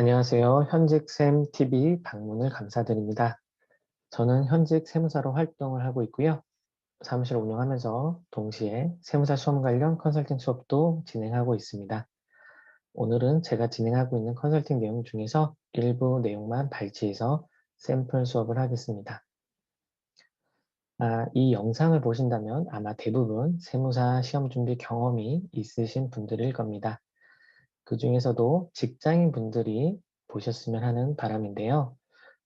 안녕하세요. 현직샘 TV 방문을 감사드립니다. 저는 현직 세무사로 활동을 하고 있고요. 사무실을 운영하면서 동시에 세무사 수험 관련 컨설팅 수업도 진행하고 있습니다. 오늘은 제가 진행하고 있는 컨설팅 내용 중에서 일부 내용만 발췌해서 샘플 수업을 하겠습니다. 아, 이 영상을 보신다면 아마 대부분 세무사 시험 준비 경험이 있으신 분들일 겁니다. 그 중에서도 직장인 분들이 보셨으면 하는 바람인데요.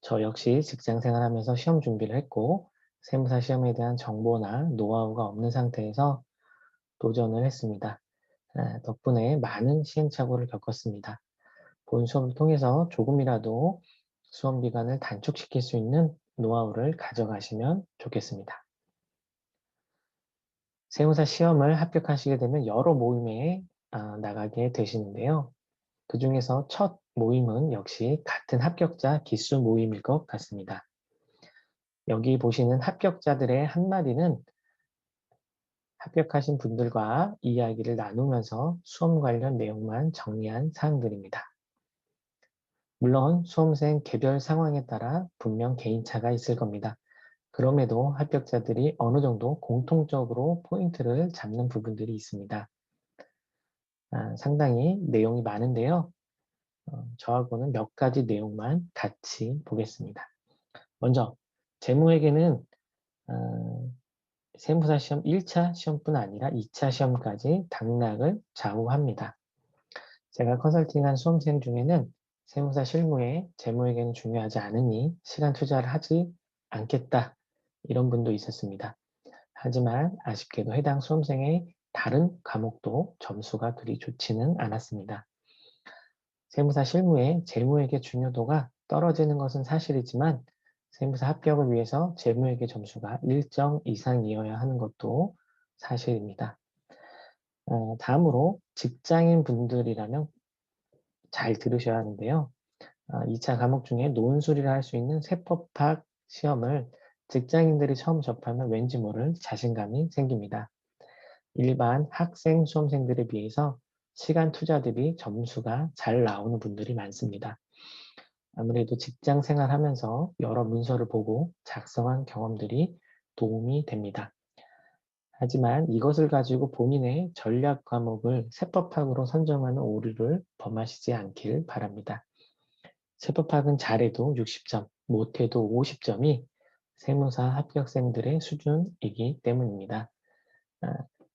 저 역시 직장 생활하면서 시험 준비를 했고 세무사 시험에 대한 정보나 노하우가 없는 상태에서 도전을 했습니다. 덕분에 많은 시행착오를 겪었습니다. 본 수업을 통해서 조금이라도 수험 기간을 단축시킬 수 있는 노하우를 가져가시면 좋겠습니다. 세무사 시험을 합격하시게 되면 여러 모임에 아, 나가게 되시는데요. 그 중에서 첫 모임은 역시 같은 합격자 기수 모임일 것 같습니다. 여기 보시는 합격자들의 한마디는 합격하신 분들과 이야기를 나누면서 수험 관련 내용만 정리한 사항들입니다. 물론 수험생 개별 상황에 따라 분명 개인차가 있을 겁니다. 그럼에도 합격자들이 어느 정도 공통적으로 포인트를 잡는 부분들이 있습니다. 아, 상당히 내용이 많은데요. 어, 저하고는 몇 가지 내용만 같이 보겠습니다. 먼저 재무회계는 어, 세무사 시험 1차 시험뿐 아니라 2차 시험까지 당락을 좌우합니다. 제가 컨설팅한 수험생 중에는 세무사 실무에 재무회계는 중요하지 않으니 시간 투자를 하지 않겠다 이런 분도 있었습니다. 하지만 아쉽게도 해당 수험생의 다른 과목도 점수가 그리 좋지는 않았습니다. 세무사 실무에 재무회계 중요도가 떨어지는 것은 사실이지만 세무사 합격을 위해서 재무회계 점수가 일정 이상이어야 하는 것도 사실입니다. 어, 다음으로 직장인 분들이라면 잘 들으셔야 하는데요. 어, 2차 과목 중에 논술이라 할 수 있는 세법학 시험을 직장인들이 처음 접하면 왠지 모를 자신감이 생깁니다. 일반 학생 수험생들에 비해서 시간 투자 대비 점수가 잘 나오는 분들이 많습니다. 아무래도 직장 생활하면서 여러 문서를 보고 작성한 경험들이 도움이 됩니다. 하지만 이것을 가지고 본인의 전략 과목을 세법학으로 선정하는 오류를 범하시지 않길 바랍니다. 세법학은 잘해도 60점, 못해도 50점이 세무사 합격생들의 수준이기 때문입니다.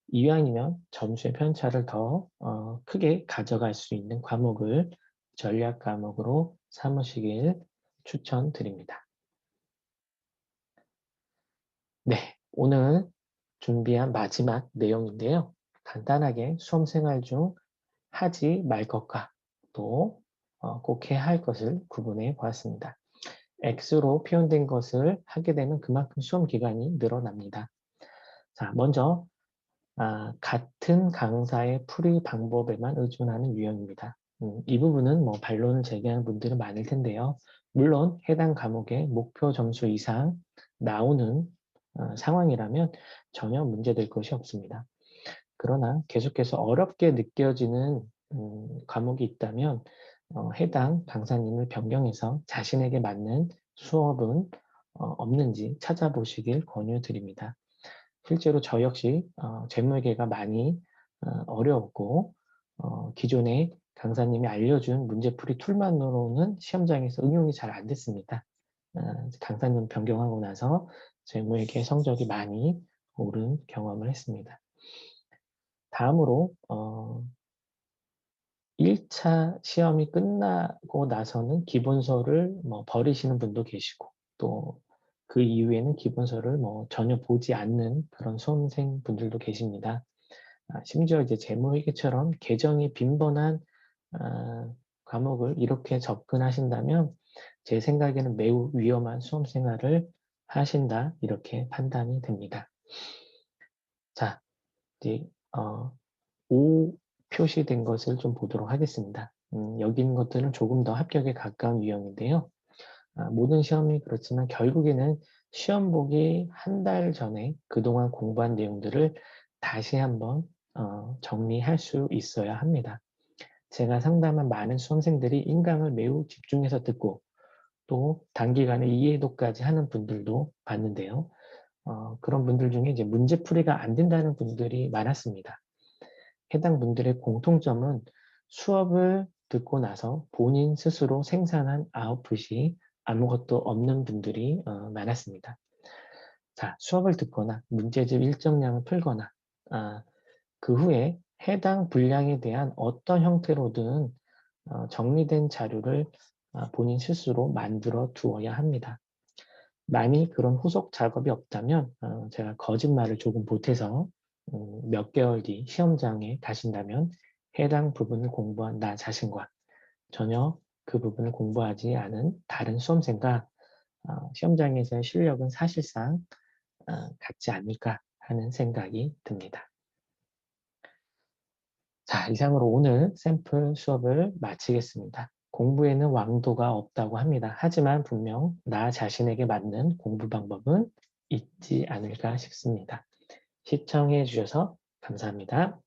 아, 이왕이면 점수의 편차를 더 어, 크게 가져갈 수 있는 과목을 전략 과목으로 삼으시길 추천드립니다. 네, 오늘 준비한 마지막 내용인데요. 간단하게 수험생활 중 하지 말 것과 또꼭 어, 해야 할 것을 구분해 보았습니다. X로 표현된 것을 하게 되면 그만큼 수험 기간이 늘어납니다. 자, 먼저 아, 같은 강사의 풀이 방법에만 의존하는 유형입니다. 음, 이 부분은 뭐 반론을 제기하는 분들은 많을 텐데요. 물론 해당 과목의 목표 점수 이상 나오는 어, 상황이라면 전혀 문제될 것이 없습니다. 그러나 계속해서 어렵게 느껴지는 음, 과목이 있다면 어, 해당 강사님을 변경해서 자신에게 맞는 수업은 어, 없는지 찾아보시길 권유드립니다. 실제로 저 역시 어, 재무회계가 많이 어, 어려웠고 어, 기존에 강사님이 알려준 문제풀이 툴만으로는 시험장에서 응용이 잘 안 됐습니다. 어, 강사님 변경하고 나서 재무회계 성적이 많이 오른 경험을 했습니다. 다음으로 어, 1차 시험이 끝나고 나서는 기본서를 뭐 버리시는 분도 계시고 또 그 이후에는 기본서를 뭐 전혀 보지 않는 그런 수험생 분들도 계십니다. 아, 심지어 이제 재무회계처럼 계정이 빈번한 아, 과목을 이렇게 접근하신다면 제 생각에는 매우 위험한 수험 생활을 하신다 이렇게 판단이 됩니다. 자, 이제 어, O 표시된 것을 좀 보도록 하겠습니다. 음, 여기 있는 것들은 조금 더 합격에 가까운 유형인데요. 아, 모든 시험이 그렇지만 결국에는 시험 보기 한 달 전에 그동안 공부한 내용들을 다시 한번 어, 정리할 수 있어야 합니다. 제가 상담한 많은 수험생들이 인강을 매우 집중해서 듣고 또 단기간에 이해도까지 하는 분들도 봤는데요. 어, 그런 분들 중에 이제 문제풀이가 안 된다는 분들이 많았습니다. 해당 분들의 공통점은 수업을 듣고 나서 본인 스스로 생산한 아웃풋이 아무것도 없는 분들이 어, 많았습니다. 자, 수업을 듣거나 문제집 일정량을 풀거나 아, 그 후에 해당 분량에 대한 어떤 형태로든 어, 정리된 자료를 아, 본인 스스로 만들어 두어야 합니다. 만이 그런 후속 작업이 없다면 어, 제가 거짓말을 조금 보태서 음, 몇 개월 뒤 시험장에 가신다면 해당 부분을 공부한 나 자신과 전혀 그 부분을 공부하지 않은 다른 수험생과 어, 시험장에서의 실력은 사실상 어, 같지 않을까 하는 생각이 듭니다. 자, 이상으로 오늘 샘플 수업을 마치겠습니다. 공부에는 왕도가 없다고 합니다. 하지만 분명 나 자신에게 맞는 공부 방법은 있지 않을까 싶습니다. 시청해 주셔서 감사합니다.